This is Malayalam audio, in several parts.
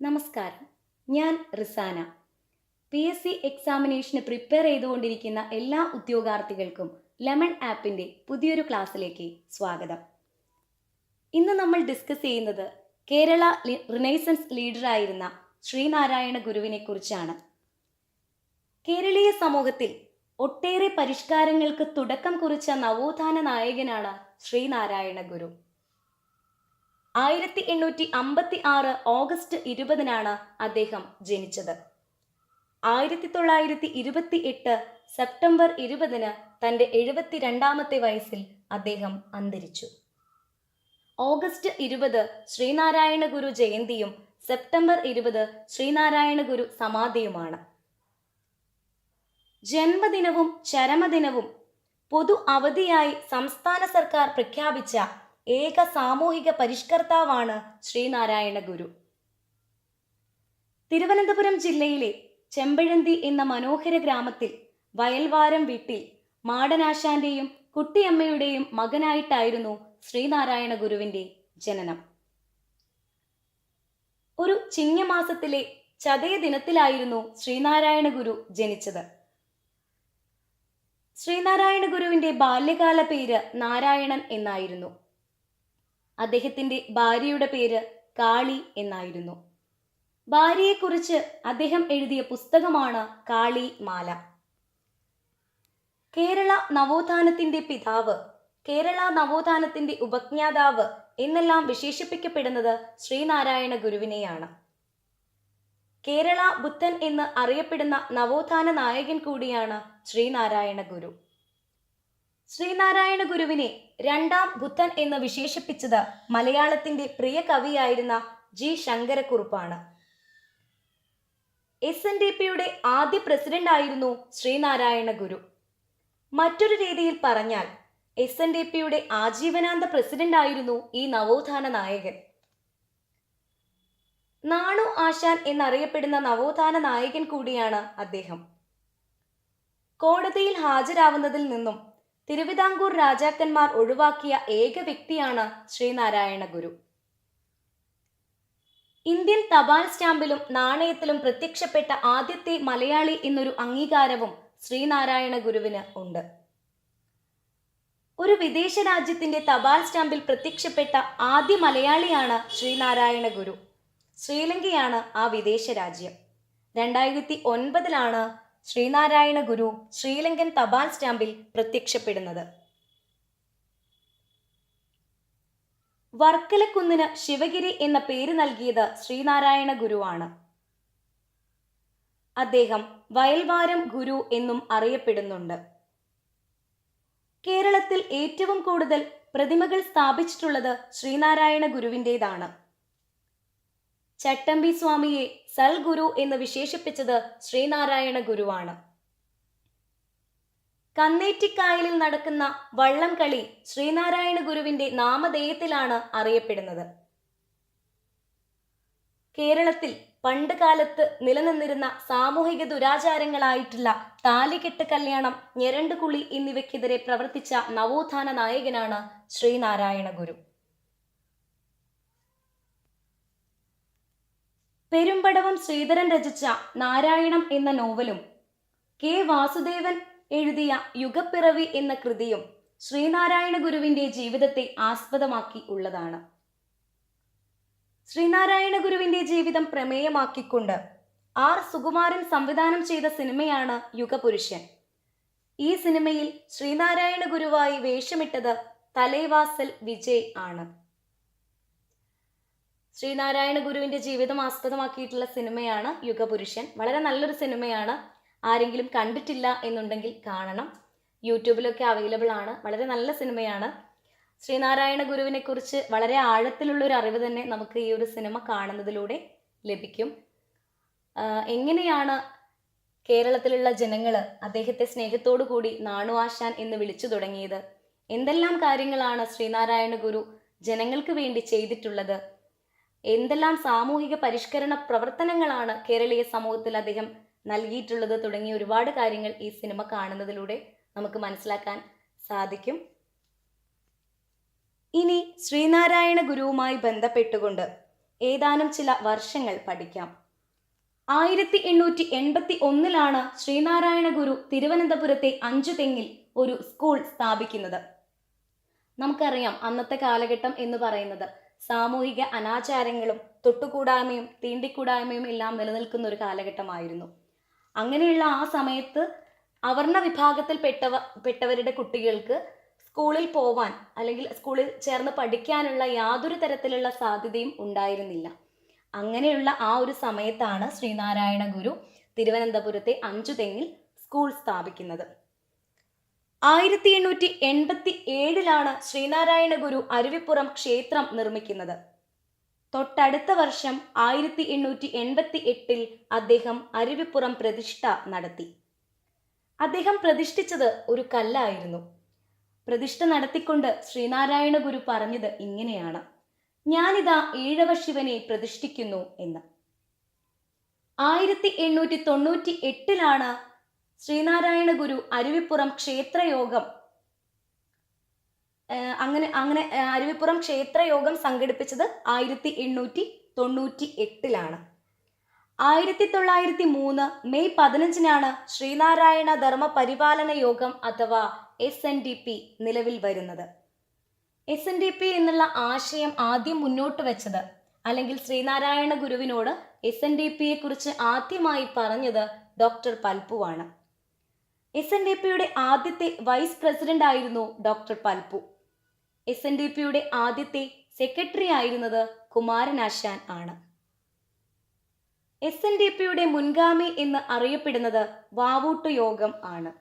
നമസ്കാരം. ഞാൻ റിസാന. പി എസ് സി എക്സാമിനേഷന് പ്രിപ്പയർ ചെയ്തുകൊണ്ടിരിക്കുന്ന എല്ലാ ഉദ്യോഗാർത്ഥികൾക്കും ലെമൺ ആപ്പിന്റെ പുതിയൊരു ക്ലാസ്സിലേക്ക് സ്വാഗതം. ഇന്ന് നമ്മൾ ഡിസ്കസ് ചെയ്യുന്നത് കേരള റിനൈസൻസ് ലീഡറായിരുന്ന ശ്രീനാരായണ ഗുരുവിനെ കുറിച്ചാണ്. കേരളീയ സമൂഹത്തിൽ ഒട്ടേറെ പരിഷ്കാരങ്ങൾക്ക് തുടക്കം കുറിച്ച നവോത്ഥാന നായകനാണ് ശ്രീനാരായണ ഗുരു. ആയിരത്തി എണ്ണൂറ്റി അമ്പത്തി ആറ് ഓഗസ്റ്റ് ഇരുപതിനാണ് അദ്ദേഹം ജനിച്ചത്. ആയിരത്തി തൊള്ളായിരത്തി ഇരുപത്തി എട്ട് സെപ്റ്റംബർ ഇരുപതിന് തന്റെ എഴുപത്തിരണ്ടാമത്തെ വയസ്സിൽ അദ്ദേഹം അന്തരിച്ചു. ഓഗസ്റ്റ് ഇരുപത് ശ്രീനാരായണ ഗുരു ജയന്തിയും സെപ്റ്റംബർ ഇരുപത് ശ്രീനാരായണ ഗുരു സമാധിയുമാണ്. ജന്മദിനവും ചരമദിനവും പൊതു അവധിയായി സംസ്ഥാന സർക്കാർ പ്രഖ്യാപിച്ച ഏക സാമൂഹിക പരിഷ്കർത്താവാണ് ശ്രീനാരായണ ഗുരു. തിരുവനന്തപുരം ജില്ലയിലെ ചെമ്പഴന്തി എന്ന മനോഹര ഗ്രാമത്തിൽ വയൽവാരം വീട്ടിൽ മാടനാശാന്റെയും കുട്ടിയമ്മയുടെയും മകനായിട്ടായിരുന്നു ശ്രീനാരായണ ഗുരുവിന്റെ ജനനം. ഒരു ചിങ്ങമാസത്തിലെ ചതയ ദിനത്തിലായിരുന്നു ശ്രീനാരായണ ഗുരു ജനിച്ചത്. ശ്രീനാരായണ ഗുരുവിന്റെ ബാല്യകാല പേര് നാരായണൻ എന്നായിരുന്നു. അദ്ദേഹത്തിന്റെ ഭാര്യയുടെ പേര് കാളി എന്നായിരുന്നു. ഭാര്യയെക്കുറിച്ച് അദ്ദേഹം എഴുതിയ പുസ്തകമാണ് കാളി മാല. കേരള നവോത്ഥാനത്തിന്റെ പിതാവ് കേരള നവോത്ഥാനത്തിന്റെ ഉപജ്ഞാതാവ് എന്നെല്ലാം വിശേഷിപ്പിക്കപ്പെടുന്നത് ശ്രീനാരായണ ഗുരുവിനെയാണ്. കേരള ബുദ്ധൻ എന്ന് അറിയപ്പെടുന്ന നവോത്ഥാന നായകൻ കൂടിയാണ് ശ്രീനാരായണ ഗുരു. ശ്രീനാരായണ ഗുരുവിനെ രണ്ടാം ബുദ്ധൻ എന്ന് വിശേഷിപ്പിച്ചത് മലയാളത്തിന്റെ പ്രിയ കവിയായിരുന്ന ജി ശങ്കരക്കുറുപ്പാണ്. എസ് എൻ ഡി പിയുടെ ആദ്യ പ്രസിഡന്റ് ആയിരുന്നു ശ്രീനാരായണ ഗുരു. മറ്റൊരു രീതിയിൽ പറഞ്ഞാൽ എസ് എൻ ഡി പിയുടെ ആജീവനാന്ത പ്രസിഡന്റ് ആയിരുന്നു ഈ നവോത്ഥാന നായകൻ. നാണു ആശാൻ എന്നറിയപ്പെടുന്ന നവോത്ഥാന നായകൻ കൂടിയാണ് അദ്ദേഹം. കോടതിയിൽ ഹാജരാവുന്നതിൽ നിന്നും തിരുവിതാംകൂർ രാജാക്കന്മാർ ഒഴിവാക്കിയ ഏക വ്യക്തിയാണ് ശ്രീനാരായണ ഗുരു. ഇന്ത്യൻ തപാൽ സ്റ്റാമ്പിലും നാണയത്തിലും പ്രത്യക്ഷപ്പെട്ട ആദ്യത്തെ മലയാളി എന്നൊരു അംഗീകാരവും ശ്രീനാരായണ ഗുരുവിന് ഉണ്ട്. ഒരു വിദേശ രാജ്യത്തിന്റെ തപാൽ സ്റ്റാമ്പിൽ പ്രത്യക്ഷപ്പെട്ട ആദ്യ മലയാളിയാണ് ശ്രീനാരായണ ഗുരു. ശ്രീലങ്കയാണ് ആ വിദേശ രാജ്യം. രണ്ടായിരത്തി ഒൻപതിലാണ് ശ്രീനാരായണ ഗുരു ശ്രീലങ്കൻ തപാൽ സ്റ്റാമ്പിൽ പ്രത്യക്ഷപ്പെടുന്നത്. വർക്കലക്കുന്നിന് ശിവഗിരി എന്ന പേര് നൽകിയത് ശ്രീനാരായണ ഗുരുവാണ്. അദ്ദേഹം വയൽവാരം ഗുരു എന്നും അറിയപ്പെടുന്നുണ്ട്. കേരളത്തിൽ ഏറ്റവും കൂടുതൽ പ്രതിമകൾ സ്ഥാപിച്ചിട്ടുള്ളത് ശ്രീനാരായണ ഗുരുവിന്റെതാണ്. ചട്ടമ്പി സ്വാമിയെ സൽഗുരു എന്ന് വിശേഷിപ്പിച്ചത് ശ്രീനാരായണ ഗുരുവാണ്. കന്നേറ്റിക്കായലിൽ നടക്കുന്ന വള്ളം കളി ശ്രീനാരായണ ഗുരുവിന്റെ നാമധേയത്തിലാണ് അറിയപ്പെടുന്നത്. കേരളത്തിൽ പണ്ട് കാലത്ത് നിലനിന്നിരുന്ന സാമൂഹിക ദുരാചാരങ്ങളായിട്ടുള്ള താലികെട്ട് കല്യാണം ഞെരണ്ടുകുളി എന്നിവയ്ക്കെതിരെ പ്രവർത്തിച്ച നവോത്ഥാന നായകനാണ് ശ്രീനാരായണ ഗുരു. പെരുമ്പടവം ശ്രീധരൻ രചിച്ച നാരായണം എന്ന നോവലും കെ വാസുദേവൻ എഴുതിയ യുഗപ്പിറവി എന്ന കൃതിയും ശ്രീനാരായണ ഗുരുവിന്റെ ജീവിതത്തെ ആസ്പദമാക്കി ഉള്ളതാണ്. ശ്രീനാരായണ ഗുരുവിന്റെ ജീവിതം പ്രമേയമാക്കിക്കൊണ്ട് ആർ സുകുമാരൻ സംവിധാനം ചെയ്ത സിനിമയാണ് യുഗപുരുഷൻ. ഈ സിനിമയിൽ ശ്രീനാരായണ ഗുരുവായി വേഷമിട്ടത് തലേവാസൽ വിജയ് ആണ്. ശ്രീനാരായണ ഗുരുവിന്റെ ജീവിതം ആസ്പദമാക്കിയിട്ടുള്ള സിനിമയാണ് യുഗപുരുഷൻ. വളരെ നല്ലൊരു സിനിമയാണ്. ആരെങ്കിലും കണ്ടിട്ടില്ല എന്നുണ്ടെങ്കിൽ കാണണം. യൂട്യൂബിലൊക്കെ അവൈലബിൾ ആണ്. വളരെ നല്ല സിനിമയാണ്. ശ്രീനാരായണ ഗുരുവിനെ കുറിച്ച് വളരെ ആഴത്തിലുള്ള ഒരു അറിവ് തന്നെ നമുക്ക് ഈ ഒരു സിനിമ കാണുന്നതിലൂടെ ലഭിക്കും. എങ്ങനെയാണ് കേരളത്തിലുള്ള ജനങ്ങൾ അദ്ദേഹത്തെ സ്നേഹത്തോടു കൂടി നാണു ആശാൻ എന്ന് വിളിച്ചു തുടങ്ങിയത്? എന്തെല്ലാം കാര്യങ്ങളാണ് ശ്രീനാരായണ ഗുരു ജനങ്ങൾക്ക് വേണ്ടി ചെയ്തിട്ടുള്ളത്? എന്തെല്ലാം സാമൂഹിക പരിഷ്കരണ പ്രവർത്തനങ്ങളാണ് കേരളീയ സമൂഹത്തിൽ അദ്ദേഹം നൽകിയിട്ടുള്ളത് തുടങ്ങിയ ഒരുപാട് കാര്യങ്ങൾ ഈ സിനിമ കാണുന്നതിലൂടെ നമുക്ക് മനസ്സിലാക്കാൻ സാധിക്കും. ഇനി ശ്രീനാരായണ ഗുരുവുമായി ബന്ധപ്പെട്ടുകൊണ്ട് ഏതാനും ചില വർഷങ്ങൾ പഠിക്കാം. ആയിരത്തി എണ്ണൂറ്റി എൺപത്തി ഒന്നിലാണ് ശ്രീനാരായണ ഗുരു തിരുവനന്തപുരത്തെ അഞ്ചു തെങ്ങിൽ ഒരു സ്കൂൾ സ്ഥാപിക്കുന്നത്. നമുക്കറിയാം അന്നത്തെ കാലഘട്ടം എന്ന് പറയുന്നത് സാമൂഹിക അനാചാരങ്ങളും തൊട്ടുകൂടായ്മയും തീണ്ടിക്കൂടായ്മയും എല്ലാം നിലനിൽക്കുന്ന ഒരു കാലഘട്ടമായിരുന്നു. അങ്ങനെയുള്ള ആ സമയത്ത് അവർണ വിഭാഗത്തിൽ പെട്ടവ പെട്ടവരുടെ കുട്ടികൾക്ക് സ്കൂളിൽ പോവാൻ അല്ലെങ്കിൽ സ്കൂളിൽ ചേർന്ന് പഠിക്കാനുള്ള യാതൊരു തരത്തിലുള്ള സാധ്യതയും ഉണ്ടായിരുന്നില്ല. അങ്ങനെയുള്ള ആ ഒരു സമയത്താണ് ശ്രീനാരായണ ഗുരു തിരുവനന്തപുരത്തെ അഞ്ചു തെങ്ങിൽ സ്കൂൾ സ്ഥാപിക്കുന്നത്. ആയിരത്തി എണ്ണൂറ്റി എൺപത്തി ഏഴിലാണ് ശ്രീനാരായണ ഗുരു അരുവിപ്പുറം ക്ഷേത്രം നിർമ്മിക്കുന്നത്. തൊട്ടടുത്ത വർഷം ആയിരത്തി എണ്ണൂറ്റി എൺപത്തി എട്ടിൽ അദ്ദേഹം അരുവിപ്പുറം പ്രതിഷ്ഠ നടത്തി. അദ്ദേഹം പ്രതിഷ്ഠിച്ചത് ഒരു കല്ലായിരുന്നു. പ്രതിഷ്ഠ നടത്തിക്കൊണ്ട് ശ്രീനാരായണ ഗുരു പറഞ്ഞത് ഇങ്ങനെയാണ്. ഞാനിതാ ഈഴവ ശിവനെ പ്രതിഷ്ഠിക്കുന്നു എന്ന്. ആയിരത്തി എണ്ണൂറ്റി തൊണ്ണൂറ്റി എട്ടിലാണ് ശ്രീനാരായണ ഗുരു അരുവിപ്പുറം ക്ഷേത്രയോഗം അങ്ങനെ അങ്ങനെ അരുവിപ്പുറം ക്ഷേത്രയോഗം സംഘടിപ്പിച്ചത് ആയിരത്തി എണ്ണൂറ്റി തൊണ്ണൂറ്റി എട്ടിലാണ് ആയിരത്തി തൊള്ളായിരത്തി മൂന്ന് മെയ് പതിനഞ്ചിനാണ് ശ്രീനാരായണ ധർമ്മ പരിപാലന യോഗം അഥവാ എസ് എൻ ഡി പി നിലവിൽ വരുന്നത്. എസ് എൻ ഡി പി എന്നുള്ള ആശയം ആദ്യം മുന്നോട്ട് വെച്ചത് അല്ലെങ്കിൽ ശ്രീനാരായണ ഗുരുവിനോട് എസ് എൻ ഡി പിയെ കുറിച്ച് ആദ്യമായി പറഞ്ഞത് ഡോക്ടർ പൽപ്പുവാണ്. എസ് എൻ ഡി പിയുടെ ആദ്യത്തെ വൈസ് പ്രസിഡന്റ് ആയിരുന്നു doctor Palpu. S N D പിയുടെ ആദ്യത്തെ സെക്രട്ടറി ആയിരുന്നത് കുമാരനാശാൻ ആണ്. എസ് എൻ ഡി പിയുടെ മുൻഗാമി എന്ന് അറിയപ്പെടുന്നത് വാവൂട്ട് യോഗം ആണ്.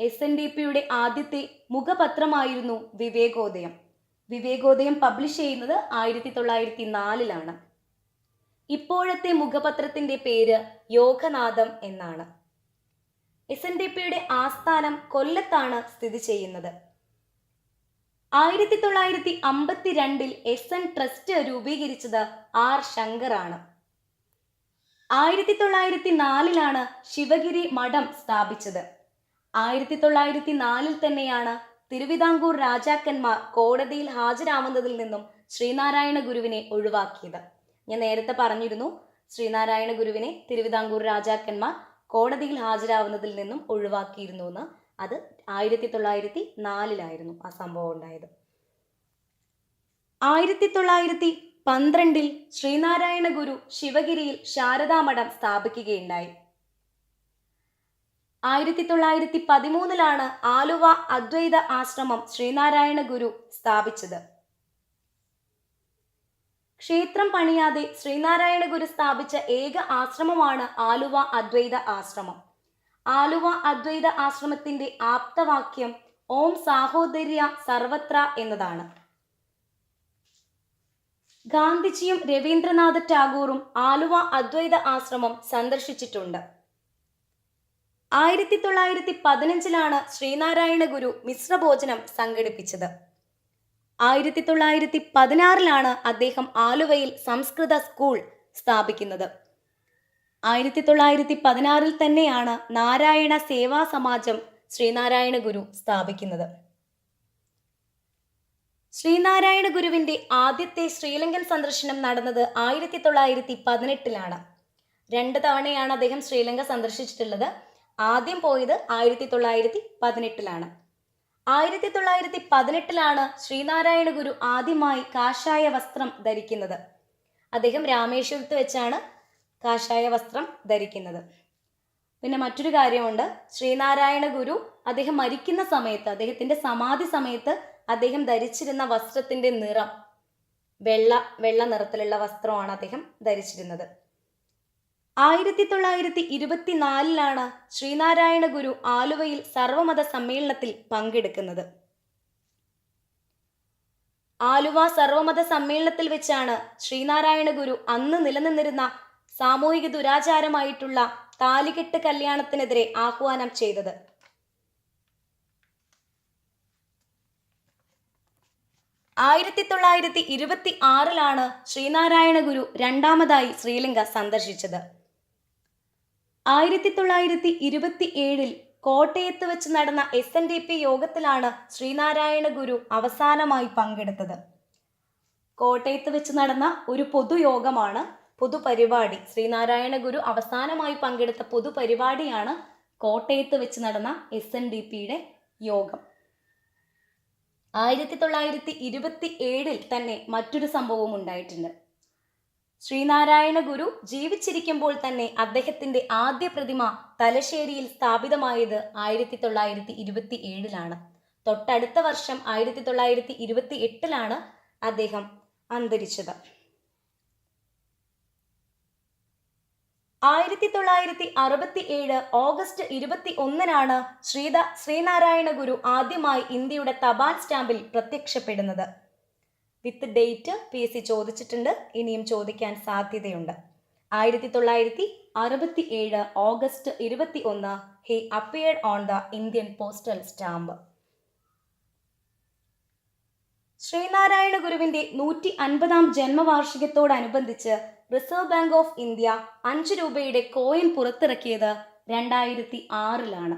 എസ് എൻ ഡി പിയുടെ ആദ്യത്തെ മുഖപത്രമായിരുന്നു വിവേകോദയം. വിവേകോദയം പബ്ലിഷ് ചെയ്യുന്നത് ആയിരത്തി തൊള്ളായിരത്തി നാലിലാണ് ഇപ്പോഴത്തെ മുഖപത്രത്തിന്റെ പേര് യോഗനാഥം എന്നാണ്. എസ് എൻ ഡി പിയുടെ ആസ്ഥാനം കൊല്ലത്താണ് സ്ഥിതി ചെയ്യുന്നത്. ആയിരത്തി തൊള്ളായിരത്തി അമ്പത്തിരണ്ടിൽ എസ് എൻ ട്രസ്റ്റ് രൂപീകരിച്ചത് ആർ ശങ്കറാണ്. ആയിരത്തി തൊള്ളായിരത്തി നാലിലാണ് ശിവഗിരി മഠം സ്ഥാപിച്ചത്. ആയിരത്തി തൊള്ളായിരത്തി നാലിൽ തന്നെയാണ് തിരുവിതാംകൂർ രാജാക്കന്മാർ കോടതിയിൽ ഹാജരാവുന്നതിൽ നിന്നും ശ്രീനാരായണ ഗുരുവിനെ ഒഴിവാക്കിയത്. ഞാൻ നേരത്തെ പറഞ്ഞിരുന്നു ശ്രീനാരായണ ഗുരുവിനെ തിരുവിതാംകൂർ രാജാക്കന്മാർ കോടതിയിൽ ഹാജരാവുന്നതിൽ നിന്നും ഒഴിവാക്കിയിരുന്നു എന്ന് അത് ആയിരത്തി തൊള്ളായിരത്തി നാലിലായിരുന്നു ആ സംഭവം ഉണ്ടായത്. ആയിരത്തി തൊള്ളായിരത്തി പന്ത്രണ്ടിൽ ശ്രീനാരായണ ഗുരു ശിവഗിരിയിൽ ശാരദാമഠം സ്ഥാപിക്കുകയുണ്ടായി. ആയിരത്തി തൊള്ളായിരത്തി പതിമൂന്നിലാണ് ആലുവ അദ്വൈത ആശ്രമം ശ്രീനാരായണ ഗുരു സ്ഥാപിച്ചത്. ക്ഷേത്രം പണിയാതെ ശ്രീനാരായണ ഗുരു സ്ഥാപിച്ച ഏക ആശ്രമമാണ് ആലുവ അദ്വൈത ആശ്രമം. ആലുവ അദ്വൈത ആശ്രമത്തിന്റെ ആപ്തവാക്യം ഓം സാഹോദര്യ സർവത്ര എന്നതാണ്. ഗാന്ധിജിയും രവീന്ദ്രനാഥ ടാഗോറും ആലുവ അദ്വൈത ആശ്രമം സന്ദർശിച്ചിട്ടുണ്ട്. ആയിരത്തി തൊള്ളായിരത്തി പതിനഞ്ചിലാണ് ശ്രീനാരായണ ഗുരു മിശ്രഭോജനം സംഘടിപ്പിച്ചത്. ആയിരത്തി തൊള്ളായിരത്തി പതിനാറിലാണ് അദ്ദേഹം ആലുവയിൽ സംസ്കൃത സ്കൂൾ സ്ഥാപിക്കുന്നത്. ആയിരത്തി തൊള്ളായിരത്തി പതിനാറിൽ തന്നെയാണ് നാരായണ സേവാ സമാജം ശ്രീനാരായണ ഗുരു സ്ഥാപിക്കുന്നത്. ശ്രീനാരായണ ഗുരുവിന്റെ ആദ്യത്തെ ശ്രീലങ്കൻ സന്ദർശനം നടന്നത് ആയിരത്തി തൊള്ളായിരത്തി പതിനെട്ടിലാണ് രണ്ട് തവണയാണ് അദ്ദേഹം ശ്രീലങ്ക സന്ദർശിച്ചിട്ടുള്ളത്. ആദ്യം പോയത് ആയിരത്തി തൊള്ളായിരത്തി പതിനെട്ടിലാണ് ആയിരത്തി തൊള്ളായിരത്തി പതിനെട്ടിലാണ് ശ്രീനാരായണ ഗുരു ആദ്യമായി കാഷായ വസ്ത്രം ധരിക്കുന്നത്. അദ്ദേഹം രാമേശ്വരത്ത് വെച്ചാണ് കാഷായ വസ്ത്രം ധരിക്കുന്നത്. പിന്നെ മറ്റൊരു കാര്യമുണ്ട്. ശ്രീനാരായണ ഗുരു അദ്ദേഹം മരിക്കുന്ന സമയത്ത് അദ്ദേഹത്തിന്റെ സമാധി സമയത്ത് അദ്ദേഹം ധരിച്ചിരുന്ന വസ്ത്രത്തിന്റെ നിറം വെള്ള വെള്ള നിറത്തിലുള്ള വസ്ത്രമാണ് അദ്ദേഹം ധരിച്ചിരുന്നത്. ആയിരത്തി തൊള്ളായിരത്തി ഇരുപത്തിനാലിലാണ് ശ്രീനാരായണ ഗുരു ആലുവയിൽ സർവമത സമ്മേളനത്തിൽ പങ്കെടുക്കുന്നത്. ആലുവ സർവമത സമ്മേളനത്തിൽ വെച്ചാണ് ശ്രീനാരായണ ഗുരു അന്ന് നിലനിന്നിരുന്ന സാമൂഹിക ദുരാചാരമായിട്ടുള്ള താലികെട്ട് കല്യാണത്തിനെതിരെ ആഹ്വാനം ചെയ്തത്. ആയിരത്തി തൊള്ളായിരത്തി ഇരുപത്തി ആറിലാണ് ശ്രീനാരായണ ഗുരു രണ്ടാമതായി ശ്രീലങ്ക സന്ദർശിച്ചത്. ആയിരത്തി തൊള്ളായിരത്തി ഇരുപത്തി ഏഴിൽ കോട്ടയത്ത് വെച്ച് നടന്ന എസ് എൻ ഡി പി യോഗത്തിലാണ് ശ്രീനാരായണ ഗുരു അവസാനമായി പങ്കെടുത്തത്. കോട്ടയത്ത് വെച്ച് നടന്ന ഒരു പൊതുയോഗമാണ് പൊതുപരിപാടി. ശ്രീനാരായണ ഗുരു അവസാനമായി പങ്കെടുത്ത പൊതുപരിപാടിയാണ് കോട്ടയത്ത് വെച്ച് നടന്ന എസ് എൻ ഡി പിയുടെ യോഗം. ആയിരത്തി തൊള്ളായിരത്തി ഇരുപത്തി ഏഴിൽ തന്നെ മറ്റൊരു സംഭവം ഉണ്ടായിട്ടുണ്ട്. ശ്രീനാരായണ ഗുരു ജീവിച്ചിരിക്കുമ്പോൾ തന്നെ അദ്ദേഹത്തിന്റെ ആദ്യ പ്രതിമ തലശ്ശേരിയിൽ സ്ഥാപിതമായത് ആയിരത്തി തൊള്ളായിരത്തി ഇരുപത്തി ഏഴിലാണ്. തൊട്ടടുത്ത വർഷം ആയിരത്തി തൊള്ളായിരത്തി ഇരുപത്തി എട്ടിലാണ് അദ്ദേഹം അന്തരിച്ചത്. ആയിരത്തി തൊള്ളായിരത്തി അറുപത്തി ഏഴ് ഓഗസ്റ്റ് ഇരുപത്തി ഒന്നിനാണ് ശ്രീത ശ്രീനാരായണ ഗുരു ആദ്യമായി ഇന്ത്യയുടെ തപാൽ സ്റ്റാമ്പിൽ പ്രത്യക്ഷപ്പെടുന്നത്. With date P S C ചോദിച്ചിട്ടുണ്ട്. ഇനിയും ചോദിക്കാൻ സാധ്യതയുണ്ട്. ആയിരത്തി തൊള്ളായിരത്തി അറുപത്തി ഏഴ് ഓഗസ്റ്റ് ഇരുപത്തി ഒന്ന് he appeared on the Indian postal stamp Sreenarayana ഗുരുവിന്റെ നൂറ്റി അൻപതാം ജന്മവാർഷികത്തോടനുബന്ധിച്ച് റിസർവ് ബാങ്ക് ഓഫ് ഇന്ത്യ അഞ്ച് രൂപയുടെ കോയിൻ പുറത്തിറക്കിയത് രണ്ടായിരത്തി ആറിലാണ്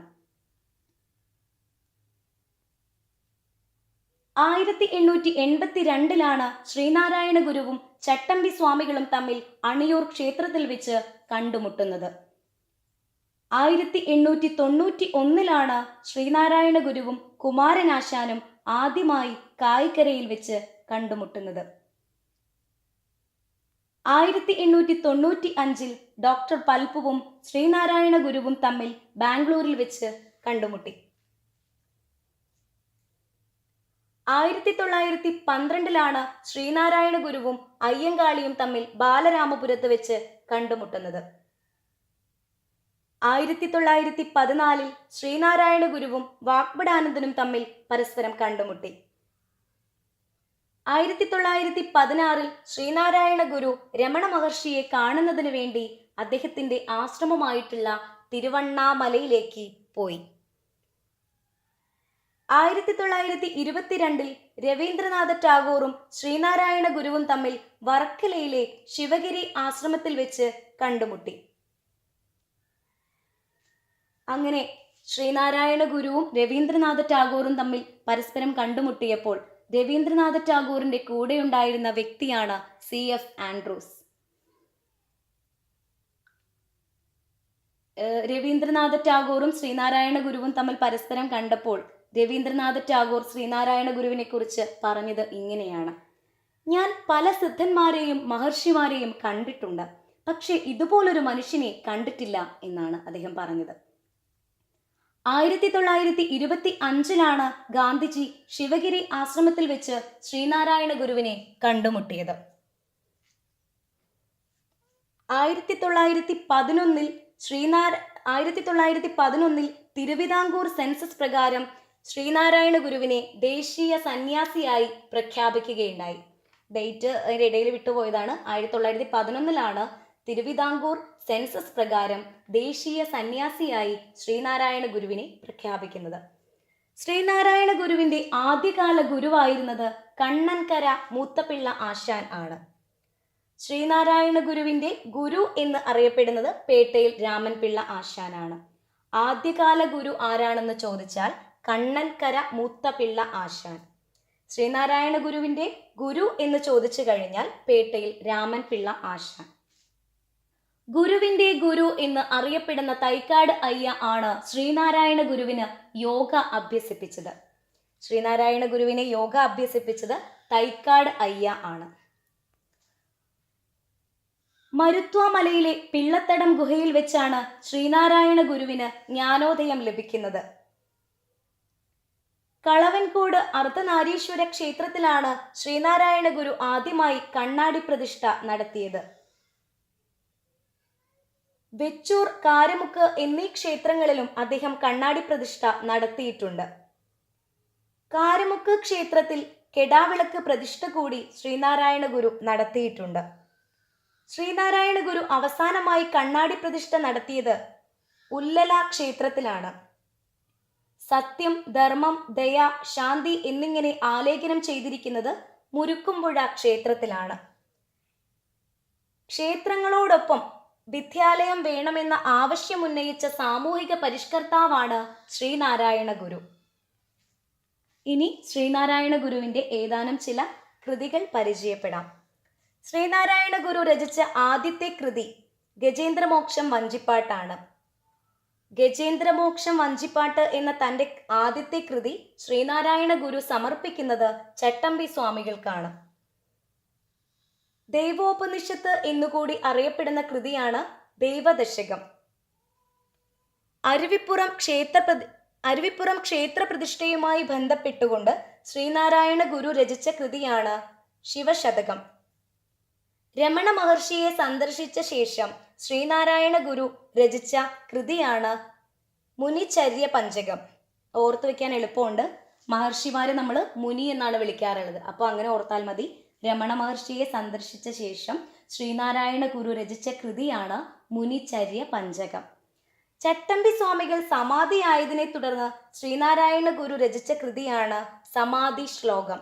ആയിരത്തി എണ്ണൂറ്റി എൺപത്തി രണ്ടിലാണ് ശ്രീനാരായണ ഗുരുവും ചട്ടമ്പി സ്വാമികളും തമ്മിൽ അണിയൂർ ക്ഷേത്രത്തിൽ വെച്ച് കണ്ടുമുട്ടുന്നത്. ആയിരത്തി എണ്ണൂറ്റി തൊണ്ണൂറ്റി ഒന്നിലാണ് ശ്രീനാരായണ ഗുരുവും കുമാരനാശാനും ആദ്യമായി കായിക്കരയിൽ വെച്ച് കണ്ടുമുട്ടുന്നത്. ആയിരത്തി എണ്ണൂറ്റി തൊണ്ണൂറ്റി അഞ്ചിൽ ഡോക്ടർ പൽപ്പുവും ശ്രീനാരായണ ഗുരുവും തമ്മിൽ ബാംഗ്ലൂരിൽ വെച്ച് കണ്ടുമുട്ടി. ആയിരത്തി തൊള്ളായിരത്തി പന്ത്രണ്ടിലാണ് ശ്രീനാരായണ ഗുരുവും അയ്യങ്കാളിയും തമ്മിൽ ബാലരാമപുരത്ത് വെച്ച് കണ്ടുമുട്ടുന്നത്. ആയിരത്തി തൊള്ളായിരത്തി പതിനാലിൽ ശ്രീനാരായണ ഗുരുവും വാഗ്ബടാനന്ദനും തമ്മിൽ പരസ്പരം കണ്ടുമുട്ടി. ആയിരത്തി തൊള്ളായിരത്തി പതിനാറിൽ ശ്രീനാരായണ ഗുരു രമണ മഹർഷിയെ കാണുന്നതിന് വേണ്ടി അദ്ദേഹത്തിന്റെ ആശ്രമമായിട്ടുള്ള തിരുവണ്ണാമലയിലേക്ക് പോയി. ആയിരത്തി തൊള്ളായിരത്തി ഇരുപത്തിരണ്ടിൽ രവീന്ദ്രനാഥ ടാഗോറും ശ്രീനാരായണ ഗുരുവും തമ്മിൽ വർക്കലയിലെ ശിവഗിരി ആശ്രമത്തിൽ വെച്ച് കണ്ടുമുട്ടി. അങ്ങനെ ശ്രീനാരായണ ഗുരുവും രവീന്ദ്രനാഥ ടാഗോറും തമ്മിൽ പരസ്പരം കണ്ടുമുട്ടിയപ്പോൾ രവീന്ദ്രനാഥ ടാഗോറിന്റെ കൂടെയുണ്ടായിരുന്ന വ്യക്തിയാണ് സി എഫ് ആൻഡ്രൂസ്. രവീന്ദ്രനാഥ ടാഗോറും ശ്രീനാരായണ ഗുരുവും തമ്മിൽ പരസ്പരം കണ്ടപ്പോൾ രവീന്ദ്രനാഥ ടാഗോർ ശ്രീനാരായണ ഗുരുവിനെ കുറിച്ച് പറഞ്ഞത് ഇങ്ങനെയാണ്. ഞാൻ പല സിദ്ധന്മാരെയും മഹർഷിമാരെയും കണ്ടിട്ടുണ്ട്. പക്ഷെ ഇതുപോലൊരു മനുഷ്യനെ കണ്ടിട്ടില്ല എന്നാണ് അദ്ദേഹം പറഞ്ഞത്. ആയിരത്തി തൊള്ളായിരത്തി ഇരുപത്തി അഞ്ചിലാണ് ഗാന്ധിജി ശിവഗിരി ആശ്രമത്തിൽ വെച്ച് ശ്രീനാരായണ ഗുരുവിനെ കണ്ടുമുട്ടിയത്. ആയിരത്തി തൊള്ളായിരത്തി പതിനൊന്നിൽ ശ്രീനാര ആയിരത്തി തൊള്ളായിരത്തി പതിനൊന്നിൽ തിരുവിതാംകൂർ സെൻസസ് പ്രകാരം ശ്രീനാരായണ ഗുരുവിനെ ദേശീയ സന്യാസിയായി പ്രഖ്യാപിക്കുകയുണ്ടായി. ഡേറ്റ് അതിന്റെ ഇടയിൽ വിട്ടുപോയതാണ്. ആയിരത്തി തൊള്ളായിരത്തി പതിനൊന്നിലാണ് തിരുവിതാംകൂർ സെൻസസ് പ്രകാരം ദേശീയ സന്യാസിയായി ശ്രീനാരായണ ഗുരുവിനെ പ്രഖ്യാപിക്കുന്നത്. ശ്രീനാരായണ ഗുരുവിന്റെ ആദ്യകാല ഗുരുവായിരുന്നത് കണ്ണൻകര മൂത്തപിള്ള ആശാൻ ആണ്. ശ്രീനാരായണ ഗുരുവിന്റെ ഗുരു എന്ന് അറിയപ്പെടുന്നത് പേട്ടയിൽ രാമൻപിള്ള ആശാനാണ്. ആദ്യകാല ഗുരു ആരാണെന്ന് ചോദിച്ചാൽ കണ്ണൻകര മൂത്തപിള്ള ആശാൻ. ശ്രീനാരായണ ഗുരുവിന്റെ ഗുരു എന്ന് ചോദിച്ചു കഴിഞ്ഞാൽ പേട്ടയിൽ രാമൻ പിള്ള ആശാൻ. ഗുരുവിന്റെ ഗുരു എന്ന് അറിയപ്പെടുന്ന തൈക്കാട് അയ്യ ആണ് ശ്രീനാരായണ ഗുരുവിന് യോഗ അഭ്യസിപ്പിച്ചത്. ശ്രീനാരായണ ഗുരുവിനെ യോഗ അഭ്യസിപ്പിച്ചത് തൈക്കാട് അയ്യ ആണ്. മരുത്വാമലയിലെ പിള്ളത്തടം ഗുഹയിൽ വെച്ചാണ് ശ്രീനാരായണ ഗുരുവിന് ജ്ഞാനോദയം ലഭിക്കുന്നത്. കളവൻകോട് അർദ്ധനാരീശ്വര ക്ഷേത്രത്തിലാണ് ശ്രീനാരായണ ഗുരു ആദ്യമായി കണ്ണാടി പ്രതിഷ്ഠ നടത്തിയത്. വെച്ചൂർ കാരമുക്ക് എന്നീ ക്ഷേത്രങ്ങളിലും അദ്ദേഹം കണ്ണാടി പ്രതിഷ്ഠ നടത്തിയിട്ടുണ്ട്. കാരമുക്ക് ക്ഷേത്രത്തിൽ കെടാവിളക്ക് പ്രതിഷ്ഠ കൂടി ശ്രീനാരായണ ഗുരു നടത്തിയിട്ടുണ്ട്. ശ്രീനാരായണ ഗുരു അവസാനമായി കണ്ണാടി പ്രതിഷ്ഠ നടത്തിയത് ഉല്ലല ക്ഷേത്രത്തിലാണ്. സത്യം ധർമ്മം ദയ ശാന്തി എന്നിങ്ങനെ ആലേഖനം ചെയ്തിരിക്കുന്നത് മുരുക്കുംപുഴ ക്ഷേത്രത്തിലാണ്. ക്ഷേത്രങ്ങളോടൊപ്പം വിദ്യാലയം വേണമെന്ന ആവശ്യമുന്നയിച്ച സാമൂഹിക പരിഷ്കർത്താവാണ് ശ്രീനാരായണ ഗുരു. ഇനി ശ്രീനാരായണ ഗുരുവിന്റെ ഏതാനും ചില കൃതികൾ പരിചയപ്പെടാം. ശ്രീനാരായണ ഗുരു രചിച്ച ആദ്യത്തെ കൃതി ഗജേന്ദ്രമോക്ഷം വഞ്ചിപ്പാട്ടാണ്. ഗജേന്ദ്രമോക്ഷം വഞ്ചിപ്പാട്ട് എന്ന തന്റെ ആദ്യത്തെ കൃതി ശ്രീനാരായണ ഗുരു സമർപ്പിക്കുന്നത് ചട്ടമ്പി സ്വാമികൾക്കാണ്. ദൈവോപനിഷത്ത് എന്നുകൂടി അറിയപ്പെടുന്ന കൃതിയാണ് ദൈവദശകം. അരുവിപ്പുറം ക്ഷേത്ര അരുവിപ്പുറം ക്ഷേത്ര പ്രതിഷ്ഠയുമായി ബന്ധപ്പെട്ടുകൊണ്ട് ശ്രീനാരായണ ഗുരു രചിച്ച കൃതിയാണ് ശിവശതകം. രമണ മഹർഷിയെ സന്ദർശിച്ച ശേഷം ശ്രീനാരായണ ഗുരു രചിച്ച കൃതിയാണ് മുനിചര്യ പഞ്ചകം ഓർത്തു വെക്കാൻ എളുപ്പമുണ്ട്. മഹർഷിമാരെ നമ്മൾ മുനി എന്നാണ് വിളിക്കാറുള്ളത്. അപ്പോൾ അങ്ങനെ ഓർത്താൽ മതി. രമണ മഹർഷിയെ സന്ദർശിച്ച ശേഷം ശ്രീനാരായണ ഗുരു രചിച്ച കൃതിയാണ് മുനിചര്യ പഞ്ചകം ചട്ടമ്പി സ്വാമികൾ സമാധിയായതിനെ തുടർന്ന് ശ്രീനാരായണ ഗുരു രചിച്ച കൃതിയാണ് സമാധി ശ്ലോകം.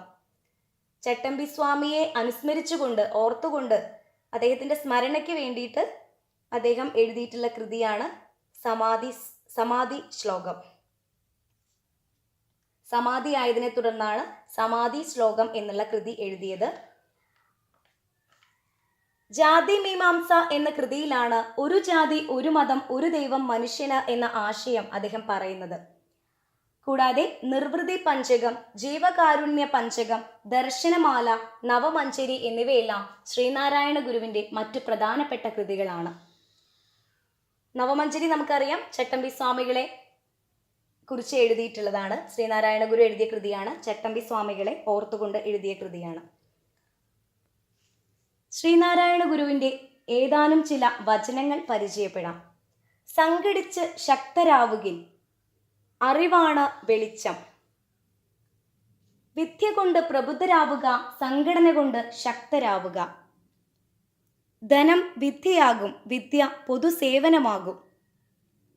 ചട്ടമ്പി സ്വാമിയെ അനുസ്മരിച്ചുകൊണ്ട് ഓർത്തുകൊണ്ട് അദ്ദേഹത്തിന്റെ സ്മരണയ്ക്ക് വേണ്ടിയിട്ട് അദ്ദേഹം എഴുതിയിട്ടുള്ള കൃതിയാണ് സമാധി സമാധി ശ്ലോകം. സമാധി ആയതിനെ തുടർന്നാണ് സമാധി ശ്ലോകം എന്നുള്ള കൃതി എഴുതിയത്. ജാതി മീമാംസ എന്ന കൃതിയിലാണ് ഒരു ജാതി ഒരു മതം ഒരു ദൈവം മനുഷ്യന് എന്ന ആശയം അദ്ദേഹം പറയുന്നത്. കൂടാതെ നിർവൃതി പഞ്ചകം ജീവകാരുണ്യ പഞ്ചകം ദർശനമാല നവമഞ്ചരി എന്നിവയെല്ലാം ശ്രീനാരായണ ഗുരുവിന്റെ മറ്റു പ്രധാനപ്പെട്ട കൃതികളാണ്. നവമഞ്ചരി നമുക്കറിയാം. ചട്ടമ്പി സ്വാമികളെ കുറിച്ച് എഴുതിയിട്ടുള്ളതാണ്. ശ്രീനാരായണ ഗുരു എഴുതിയ കൃതിയാണ്. ചട്ടമ്പി സ്വാമികളെ ഓർത്തുകൊണ്ട് എഴുതിയ കൃതിയാണ്. ശ്രീനാരായണ ഗുരുവിന്റെ ഏതാനും ചില വചനങ്ങൾ പരിചയപ്പെടാം. സംഘടിച്ച് ശക്തരാവുകിൽ അറിവാണ് വെളിച്ചം. വിദ്യ കൊണ്ട് പ്രബുദ്ധരാവുക സംഘടന കൊണ്ട് ശക്തരാവുക. ധനം വിദ്യയാകും വിദ്യ പൊതുസേവനമാകും.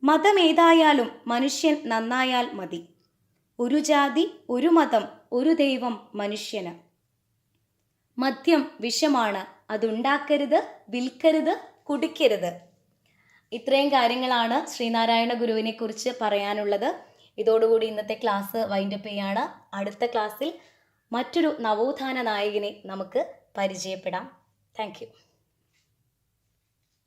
മതമേതായാലും മനുഷ്യൻ നന്നായാൽ മതി. ഒരു ജാതി ഒരു മതം ഒരു ദൈവം മനുഷ്യന്. മദ്യം വിഷമാണ്. അതുണ്ടാക്കരുത് വിൽക്കരുത് കുടിക്കരുത്. ഇത്രയും കാര്യങ്ങളാണ് ശ്രീനാരായണ ഗുരുവിനെ കുറിച്ച് പറയാനുള്ളത്. ഇതോടുകൂടി ഇന്നത്തെ ക്ലാസ് വൈൻഡപ്പ് ചെയ്യാണ്. അടുത്ത ക്ലാസ്സിൽ മറ്റൊരു നവോത്ഥാന നായകനെ നമുക്ക് പരിചയപ്പെടാം. താങ്ക്